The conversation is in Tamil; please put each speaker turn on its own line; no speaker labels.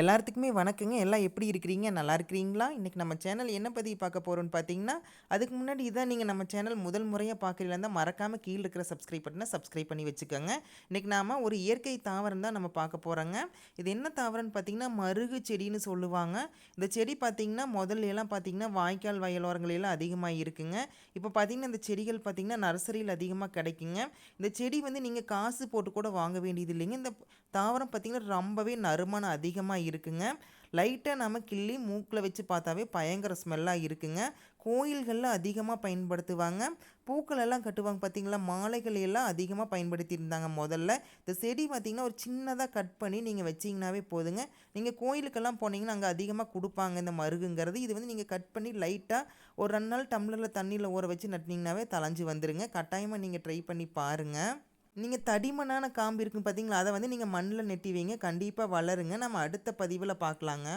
எல்லாத்துக்குமே வணக்கங்க. எல்லாம் எப்படி இருக்கிறீங்க? நல்லா இருக்கிறீங்களா? இன்றைக்கி நம்ம சேனல் என்ன பற்றி பார்க்க போகிறோன்னு பார்த்தீங்கன்னா அதுக்கு முன்னாடி இதான் நீங்கள் நம்ம சேனல் முதல் முறையாக பார்க்குறீங்களா இருந்தால் மறக்காமல் கீழே இருக்கிற சப்ஸ்கிரைப் பட்டனை சப்ஸ்கிரைப் பண்ணி வச்சுக்கோங்க. இன்றைக்கி நாம் ஒரு இயற்கை தாவரம் தான் நம்ம பார்க்க போகிறோங்க இது என்ன தாவரம்னு பார்த்தீங்கன்னா மருகு செடின்னு சொல்லுவாங்க. இந்த செடி பார்த்திங்கன்னா முதல்ல எல்லாம் பார்த்திங்கன்னா வாய்க்கால் வயலோரங்களெல்லாம் அதிகமாக இருக்குங்க. இப்போ பார்த்திங்கன்னா இந்த செடிகள் பார்த்திங்கன்னா நர்சரியில் அதிகமாக கிடைக்குங்க. இந்த செடி வந்து நீங்கள் காசு போட்டு கூட வாங்க வேண்டியது இல்லைங்க. இந்த தாவரம் பார்த்திங்கன்னா ரொம்பவே நறுமணம் அதிகமாக இருக்குங்க. லைட்டாக நம்ம கிள்ளி மூக்கில் வச்சு பார்த்தாவே பயங்கர ஸ்மெல்லாக இருக்குங்க. கோயில்களில் அதிகமாக பயன்படுத்துவாங்க. பூக்கள் எல்லாம் கட்டுவாங்க பார்த்தீங்களா? மாலைகள் எல்லாம் அதிகமாக பயன்படுத்தியிருந்தாங்க முதல்ல. இந்த செடி பார்த்திங்கன்னா ஒரு சின்னதாக கட் பண்ணி நீங்கள் வச்சிங்கனாவே போதுங்க. நீங்கள் கோயிலுக்கெல்லாம் போனீங்கன்னா அங்கே அதிகமாக கொடுப்பாங்க இந்த மருகுங்கிறது. இது வந்து நீங்கள் கட் பண்ணி லைட்டாக ஒரு ரெண்டு நாள் டம்ளரில் தண்ணியில் ஊற வச்சு நட்டினீங்கனாவே தலைஞ்சு வந்துடுங்க கட்டாயமாக நீங்கள் ட்ரை பண்ணி பாருங்கள் நீங்கள் தடிமனான காம்பு இருக்குன்னு பார்த்தீங்களா அதை வந்து நீங்கள் மண்ணில் நெட்டி வைங்க கண்டிப்பாக வளருங்க. நம்ம அடுத்த பதிவில் பார்க்கலாங்க